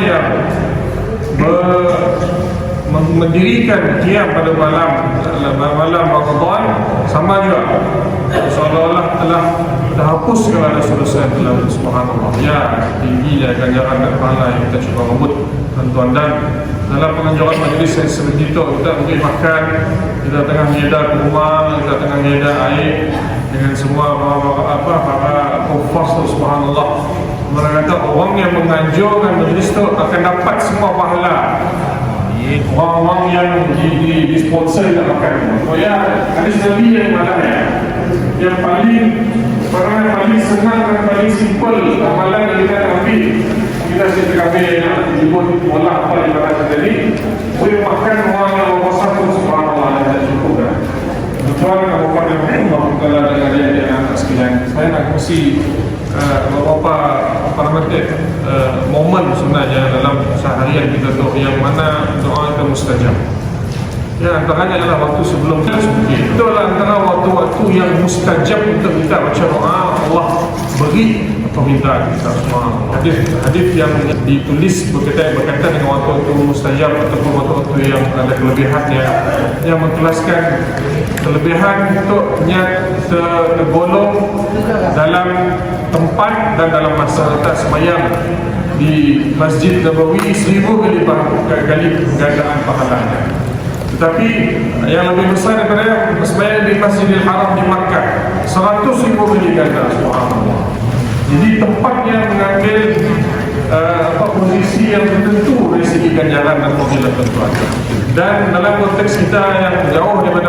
Yang mendirikan qiyam pada malam malam Ramadan sama juga seolah-olah telah dah hapus segala yang telah subhanallah ya tinggi ya ganjaran dan pahala yang kita cuba rebut tuan-tuan dan dalam penganjuran majlis yang seperti itu kita beri makan kita tengah menyedar rumah kita tengah menyedar air dengan semua apa apa para kufas subhanallah mereka kata orang yang menganjurkan itu akan dapat semua pahala orang-orang yang di, di, di sponsor nak makan oh ya hadis Nabi yang mana ya yang paling perkara yang paling senang dan paling simple amalan yang kita nak ambil kita sini kami nak jemput bola apa yang kita tadi boleh makan orang yang bawa satu subhanallah dan cukup kan Tuan dan Bapak yang Allah Ta'ala dan adik-adik anak sekalian Saya nak kongsi uh, beberapa apa nama uh, momen sebenarnya dalam seharian kita tu yang mana doa kita mustajab Ya, antaranya adalah waktu sebelum kita. Itu adalah antara waktu-waktu yang mustajab untuk kita baca doa Allah beri permintaan kita semua. Hadis hadis yang ditulis berkaitan berkaitan dengan waktu-waktu mustajab ataupun waktu-waktu yang ada kelebihannya yang menjelaskan kelebihan untuk niat ter- tergolong dalam tempat dan dalam masa atas semayang di Masjid Nabawi seribu kali kali gandaan pahalanya. Tetapi yang lebih besar daripada sembahyang di Masjidil Haram di Makkah 100 ribu kali ganda subhanallah. Jadi tempatnya mengambil uh, apa posisi yang tertentu dari segi ganjaran dan fadilah tuan Dan dalam konteks kita yang jauh daripada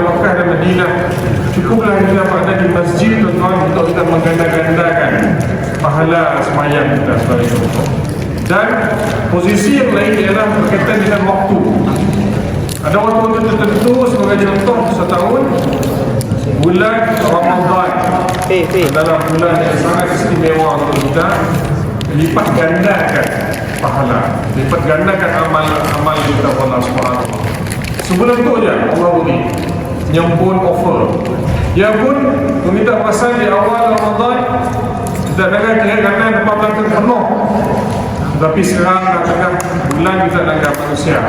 Madinah Cukuplah kita berada di masjid tuan-tuan untuk kita mengganda-gandakan pahala semayang kita sebagai contoh. Dan posisi yang lain ialah berkaitan dengan waktu. Ada waktu-waktu tertentu sebagai contoh setahun bulan Ramadan. Fi, fi. dalam bulan yang sangat istimewa untuk kita lipat gandakan pahala. Lipat gandakan amal amal kita Allah Subhanahu taala. sebelum tu je Allah beri nyempun offer. Dia pun meminta pasal di awal Ramadan kita dengar kira kanan depan belakang penuh. Tapi sekarang dah tengah bulan kita dengar manusia.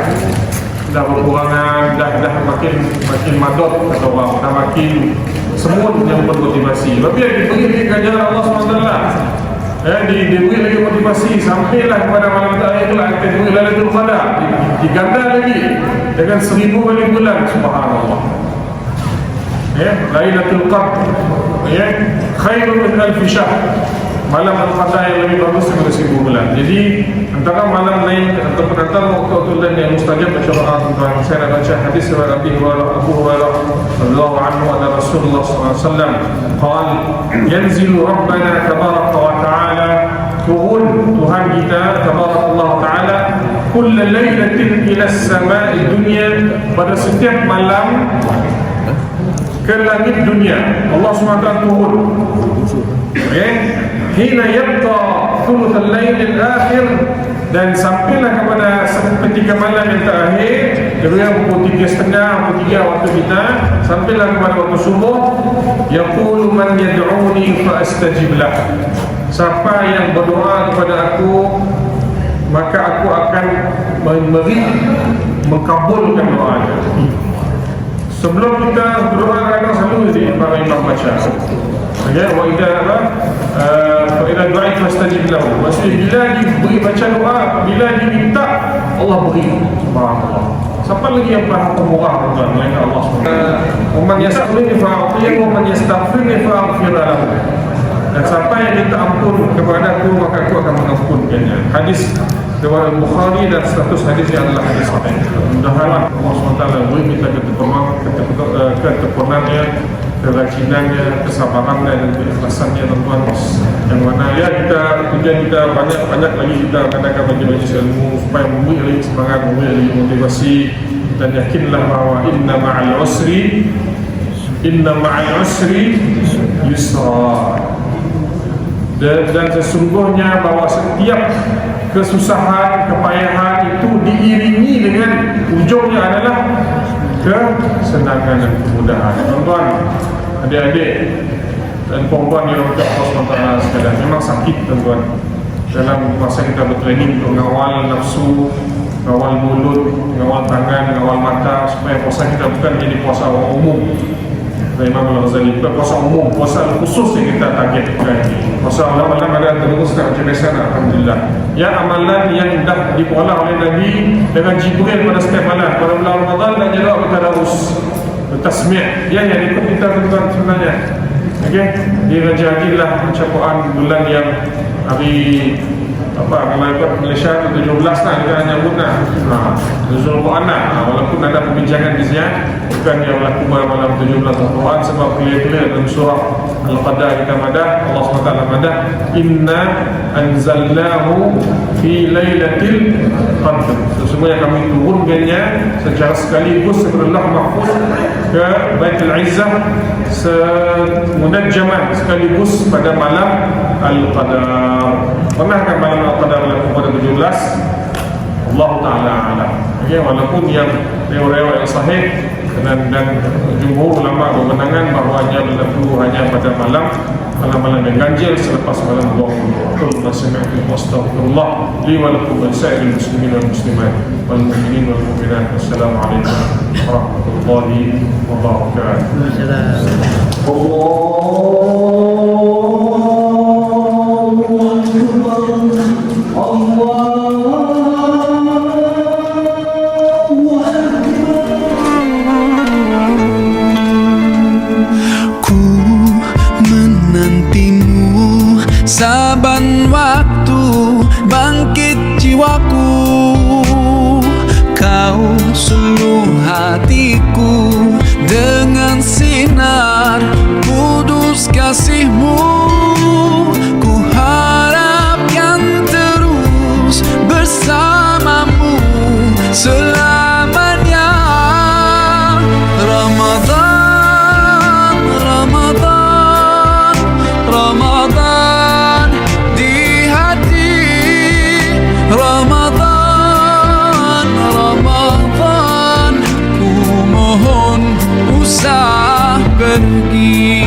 Dah berkurangan dah dah makin makin madot kata orang dah makin. Semut yang bermotivasi. Tapi yang diberi lagi ganjaran Allah SWT eh, di, diberi lagi motivasi sampailah kepada malam terakhir itulah kita diberi qadar Di- diganda lagi dengan seribu kali bulan. Subhanallah ya Lailatul Qadr. Ya khairun min alf syahr. Malam al-qadar yang lebih bagus daripada seribu bulan. Jadi antara malam lain ataupun antara waktu-waktu lain yang mustajab insyaallah tuan saya nak baca hadis dari Abi Hurairah Abu Hurairah radhiyallahu anhu ada Rasulullah wasallam. Qal yanzilu rabbana tabaraka wa ta'ala turun Tuhan kita tabaraka Allah taala kull lailatin ila as-sama'i dunya. Pada setiap malam ke langit dunia. Allah SWT turun. Okay? hina yabta thuluth al-lail al-akhir. Dan sampailah kepada ketika malam yang terakhir kira pukul tiga setengah pukul tiga waktu kita sampailah kepada waktu subuh yaqulu man yad'uni fa astajib lah. Siapa yang berdoa kepada aku maka aku akan memberi mengkabulkan doanya Sebelum kita berdoa kadang selalu di para imam baca. Ya, wa idza apa? Fa idza du'ait fastajib lahu. Maksudnya bila diberi baca doa, bila diminta Allah beri. Subhanallah. Siapa lagi yang faham pemurah tuan melainkan Allah SWT. Umat yas'aluni fa'atiyah, umat yastaghfirni fa'aghfir lahu. Dan siapa yang minta ampun kepada aku maka aku akan mengampunkannya. Hadis riwayat Bukhari dan status hadis yang adalah hadis sahih. Mudah-mudahan Allah SWT beri kita ketekunan, ketekunan, ketekunannya, keracinannya, kesabarannya dan keikhlasannya tuan-tuan. Yang mana ya kita tujuan kita banyak-banyak lagi kita mengadakan majlis ilmu supaya memberi semangat, memberi motivasi dan yakinlah bahawa inna ma'al usri inna ma'al usri yusra dan, dan sesungguhnya bahawa setiap kesusahan, kepayahan itu diiringi dengan ujungnya adalah kesenangan dan kemudahan. Tuan-tuan, adik-adik dan perempuan yang untuk Allah SWT sekalian memang sakit tuan-tuan dalam masa kita bertraining untuk mengawal nafsu, mengawal mulut, mengawal tangan, mengawal mata supaya puasa kita bukan jadi puasa umum Imam Al-Ghazali bukan puasa umum puasa khusus yang kita targetkan puasa malam-malam ada teruskan macam biasa Alhamdulillah. Yang amalan yang dah dipola oleh Nabi dengan Jibril pada setiap malam. Pada bulan Ramadan dan juga bertadarus bertasmi' yang yang ikut kita tuan sebenarnya. Okey, di Raja Adil lah pencapaian bulan yang hari apa kalau ikut Malaysia tu 17 lah kita hanya nyambut lah. Ha, Nuzul Quran lah ha, walaupun ada perbincangan di sini bukan yang berlaku pada malam 17 Al-Quran sebab clear-clear dalam surah Al-Qadar kita madah Allah SWT madah Inna anzalnahu fi laylatil qadr. Sesungguhnya kami turunkannya secara sekaligus sebelah mahfuz ke Baitul Izzah semunajjaman sekaligus pada malam Al-Qadar. Pernah kan malam Al-Qadar berlaku pada 17 Allah Ta'ala alam okay, walaupun yang riwayat yang sahih dan, dan jumhur ulama berpendangan bahawanya berlaku hanya pada malam malam-malam yang ganjil selepas malam 20 Qul ma sami'tu wa astaghfirullah li wa lakum wa sa'iril muslimin wal muslimat wal mu'minin wal mu'minat wassalamualaikum warahmatullahi wabarakatuh Ku kasihmu. Ku harap yang terus bersamamu selamanya. Ramadan, Ramadan, Ramadan di hati. Ramadan, Ramadan ku mohon usah pergi.